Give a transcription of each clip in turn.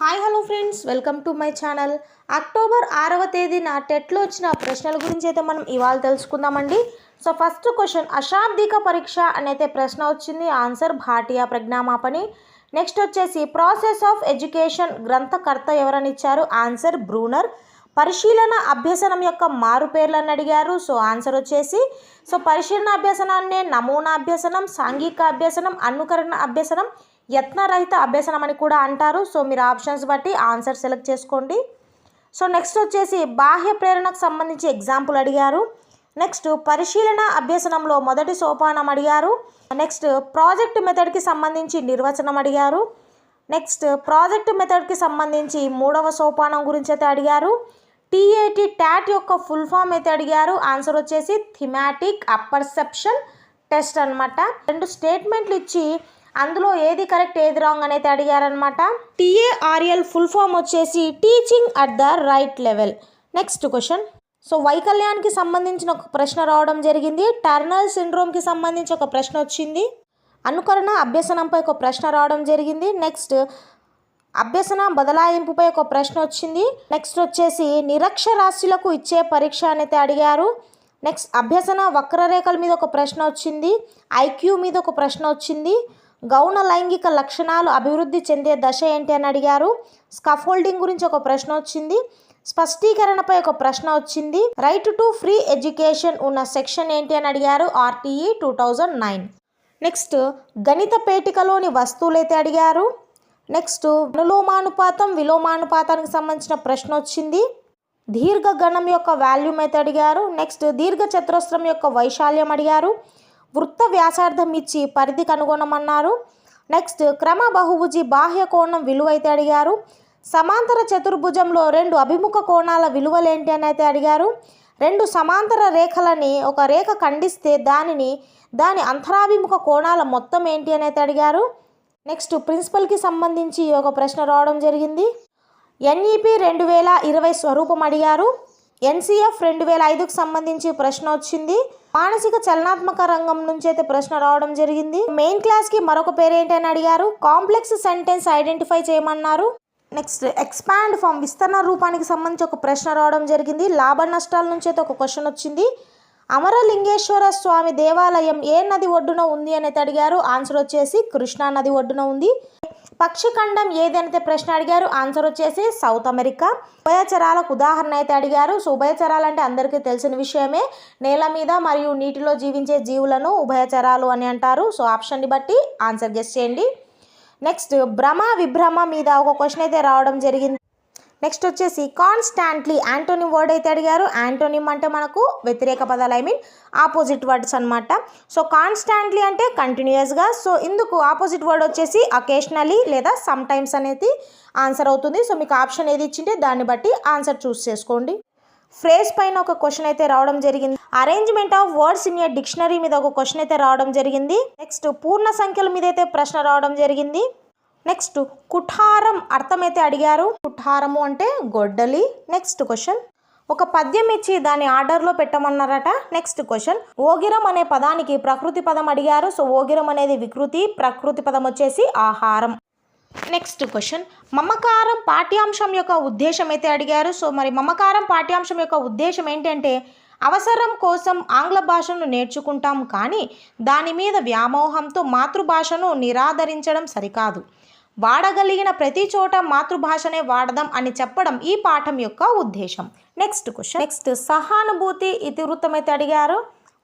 Hi hello friends. Welcome to my channel. October ఆరవ తేదీన టెట్లో వచ్చిన ప్రశ్నల గురించి అయితే మనం ఇవాళ తెలుసుకుందామండి. సో ఫస్ట్ క్వశ్చన్ అశాబ్దిక పరీక్ష అనేది ప్రశ్న వచ్చింది. ఆన్సర్ భాటియా ప్రజ్ఞామాపని నెక్స్ట్ వచ్చేసి ప్రాసెస్ ఆఫ్ ఎడ్యుకేషన్ గ్రంథకర్త ఎవరని ఇచ్చారు? Answer Bruner. పరిశీలన అభ్యసనం యొక్క మారు పేర్లను అడిగారు. సో ఆన్సర్ వచ్చేసి సో పరిశీలన అభ్యసనాన్నే నమూనా అభ్యసనం సాంఘిక అభ్యసనం అనుకరణ అభ్యసనం యత్నరహిత అభ్యసనం అని కూడా అంటారు. సో మీరు ఆప్షన్స్ బట్టి ఆన్సర్ సెలెక్ట్ చేసుకోండి. సో నెక్స్ట్ వచ్చేసి బాహ్య ప్రేరణకు సంబంధించి ఎగ్జాంపుల్ అడిగారు. నెక్స్ట్ పరిశీలన అభ్యసనంలో మొదటి సోపానం అడిగారు. నెక్స్ట్ ప్రాజెక్ట్ మెథడ్కి సంబంధించి నిర్వచనం అడిగారు. నెక్స్ట్ ప్రాజెక్ట్ మెథడ్కి సంబంధించి మూడవ సోపానం గురించి అయితే అడిగారు. టీఏటి ట్యాట్ యొక్క ఫుల్ ఫామ్ అయితే అడిగారు. ఆన్సర్ వచ్చేసి థిమాటిక్ అపర్సెప్షన్ టెస్ట్ అనమాట రెండు స్టేట్మెంట్లు ఇచ్చి అందులో ఏది కరెక్ట్ ఏది రాంగ్ అనేది అడిగారనమాట టీఏఆర్ఎల్ ఫుల్ ఫామ్ వచ్చేసి teaching at the right level next question so వైకల్యానికి సంబంధించిన ఒక ప్రశ్న రావడం జరిగింది. టర్నల్ సిండ్రోమ్కి సంబంధించి ఒక ప్రశ్న వచ్చింది. అనుకరణ అభ్యసనంపై ఒక ప్రశ్న రావడం జరిగింది. నెక్స్ట్ అభ్యసన బదలాయింపుపై ఒక ప్రశ్న వచ్చింది. నెక్స్ట్ వచ్చేసి నిరక్షరాస్యులకు ఇచ్చే పరీక్ష అనేది అడిగారు. నెక్స్ట్ అభ్యసన వక్రరేఖల మీద ఒక ప్రశ్న వచ్చింది. ఐక్యూ మీద ఒక ప్రశ్న వచ్చింది. గౌణ లైంగిక లక్షణాలు అభివృద్ధి చెందే దశ ఏంటి అని అడిగారు. స్కఫోల్డింగ్ గురించి ఒక ప్రశ్న వచ్చింది. స్పష్టీకరణపై ఒక ప్రశ్న వచ్చింది. రైట్ టు ఫ్రీ ఎడ్యుకేషన్ ఉన్న సెక్షన్ ఏంటి అని అడిగారు RTE two thousand nine. Next గణిత పేటికలోని వస్తువులైతే అడిగారు. నెక్స్ట్ అనులోమానుపాతం విలోమానుపాతానికి సంబంధించిన ప్రశ్న వచ్చింది. దీర్ఘ గణం యొక్క వాల్యూమ్ అయితే అడిగారు. నెక్స్ట్ దీర్ఘ చతురస్రం యొక్క వైశాల్యం అడిగారు. వృత్త వ్యాసార్థం ఇచ్చి పరిధి కనుగొనమన్నారు. నెక్స్ట్ క్రమ బహుభుజి బాహ్య కోణం విలువైతే అడిగారు. సమాంతర చతుర్భుజంలో రెండు అభిముఖ కోణాల విలువలేంటి అని అయితే అడిగారు. రెండు సమాంతర రేఖలని ఒక రేఖ ఖండిస్తే దానిని దాని అంతరాభిముఖ కోణాల మొత్తం ఏంటి అని అయితే అడిగారు. నెక్స్ట్ ప్రిన్సిపల్కి సంబంధించి ఒక ప్రశ్న రావడం జరిగింది. ఎన్ఈపి రెండు వేల ఇరవై స్వరూపం అడిగారు. ఎన్సిఎఫ్ రెండు వేల ఐదుకు సంబంధించి ప్రశ్న వచ్చింది. మానసిక చలనాత్మక రంగం నుంచి అయితే ప్రశ్న రావడం జరిగింది. మెయిన్ క్లాస్కి మరొక పేరు అని అడిగారు. కాంప్లెక్స్ సెంటెన్స్ ఐడెంటిఫై చేయమన్నారు. నెక్స్ట్ ఎక్స్పాండ్ ఫామ్ విస్తరణ రూపానికి సంబంధించి ఒక ప్రశ్న రావడం జరిగింది. లాభ నష్టాల నుంచి అయితే ఒక క్వశ్చన్ వచ్చింది. అమరలింగేశ్వర స్వామి దేవాలయం ఏ నది ఒడ్డున ఉంది అనేది అడిగారు. ఆన్సర్ వచ్చేసి కృష్ణా నది ఒడ్డున ఉంది. పక్షిఖండం ఏదైతే ప్రశ్న అడిగారు ఆన్సర్ వచ్చేసి సౌత్ అమెరికా. ఉభయచరాలకు ఉదాహరణ అయితే అడిగారు. సో ఉభయచరాలంటే అందరికీ తెలిసిన విషయమే. నేల మీద మరియు నీటిలో జీవించే జీవులను ఉభయచరాలు అని అంటారు. సో ఆప్షన్ని బట్టి ఆన్సర్ గెస్ చేయండి. నెక్స్ట్ భ్రమ విభ్రమ మీద ఒక క్వశ్చన్ అయితే రావడం జరిగింది. నెక్స్ట్ వచ్చేసి కాన్స్టాంట్లీ యాంటోనిమ్ వర్డ్ అయితే అడిగారు. యాంటోనిమ్ అంటే మనకు వ్యతిరేక పదాలు ఐ మీన్ ఆపోజిట్ వర్డ్స్ అనమాట సో కాన్స్టాంట్లీ అంటే కంటిన్యూస్గా సో ఇందుకు ఆపోజిట్ వర్డ్ వచ్చేసి అకేషనలీ లేదా సమ్ టైమ్స్ అనేది ఆన్సర్ అవుతుంది. సో మీకు ఆప్షన్ ఏది ఇచ్చింటే దాన్ని బట్టి ఆన్సర్ చూస్ చేసుకోండి. ఫ్రేజ్ పైన ఒక క్వశ్చన్ అయితే రావడం జరిగింది. Arrangement of words in a dictionary మీద ఒక క్వశ్చన్ అయితే రావడం జరిగింది. నెక్స్ట్ పూర్ణ సంఖ్యల మీద అయితే ప్రశ్న రావడం జరిగింది. నెక్స్ట్ కుఠారం అర్థమైతే అడిగారు. కుఠారము అంటే గొడ్డలి. నెక్స్ట్ క్వశ్చన్ ఒక పద్యం ఇచ్చి దాని ఆర్డర్లో పెట్టమన్నారట. నెక్స్ట్ క్వశ్చన్ ఓగిరం అనే పదానికి ప్రకృతి పదం అడిగారు. సో ఓగిరం అనేది వికృతి ప్రకృతి పదం వచ్చేసి ఆహారం. నెక్స్ట్ క్వశ్చన్ మమకారం పాఠ్యాంశం యొక్క ఉద్దేశం అయితే అడిగారు. సో మరి మమకారం పాఠ్యాంశం యొక్క ఉద్దేశం ఏంటంటే అవసరం కోసం ఆంగ్ల భాషను నేర్చుకుంటాం కానీ దాని మీద వ్యామోహంతో మాతృభాషను నిరాదరించడం సరికాదు. వాడగలిగిన ప్రతి చోట మాతృభాషనే వాడదాం అని చెప్పడం ఈ పాఠం యొక్క ఉద్దేశం. నెక్స్ట్ క్వశ్చన్ నెక్స్ట్ సహానుభూతి ఇతివృత్తం అయితే అడిగారు.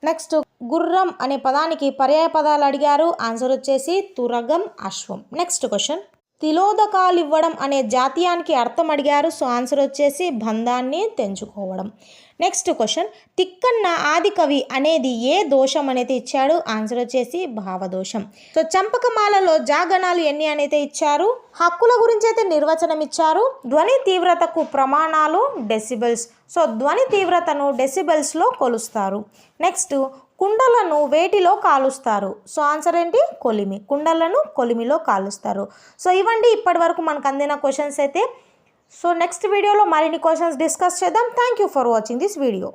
నెక్స్ట్ గుర్రం అనే పదానికి పర్యాయ పదాలు అడిగారు. ఆన్సర్ వచ్చేసి తురగం అశ్వం. నెక్స్ట్ క్వశ్చన్ తిలోదకాలు ఇవ్వడం అనే జాతీయానికి అర్థం అడిగారు. సో ఆన్సర్ వచ్చేసి బంధాన్ని తెంచుకోవడం. Next question. తిక్కన్న ఆది కవి అనేది ఏ దోషం అనేది ఇచ్చాడు? ఆన్సర్ వచ్చేసి భావదోషం. సో చంపకమాలలో జాగణాలు ఎన్ని అనేది ఇచ్చారు? హక్కుల గురించి అయితే నిర్వచనం ఇచ్చారు. ధ్వని తీవ్రతకు ప్రమాణాలు డెసిబెల్స్. సో ధ్వని తీవ్రతను డెసిబెల్స్లో కొలుస్తారు. నెక్స్ట్ కుండలను వేటిలో కాలుస్తారు? సో ఆన్సర్ ఏంటి? కొలిమి. కుండలను కొలిమిలో కాలుస్తారు. సో ఇవ్వండి ఇప్పటి వరకు మనకు అందిన క్వశ్చన్స్ అయితే. సో నెక్స్ట్ వీడియోలో మరిన్ని క్వశ్చన్స్ డిస్కస్ చేద్దాం. Thank you for watching this video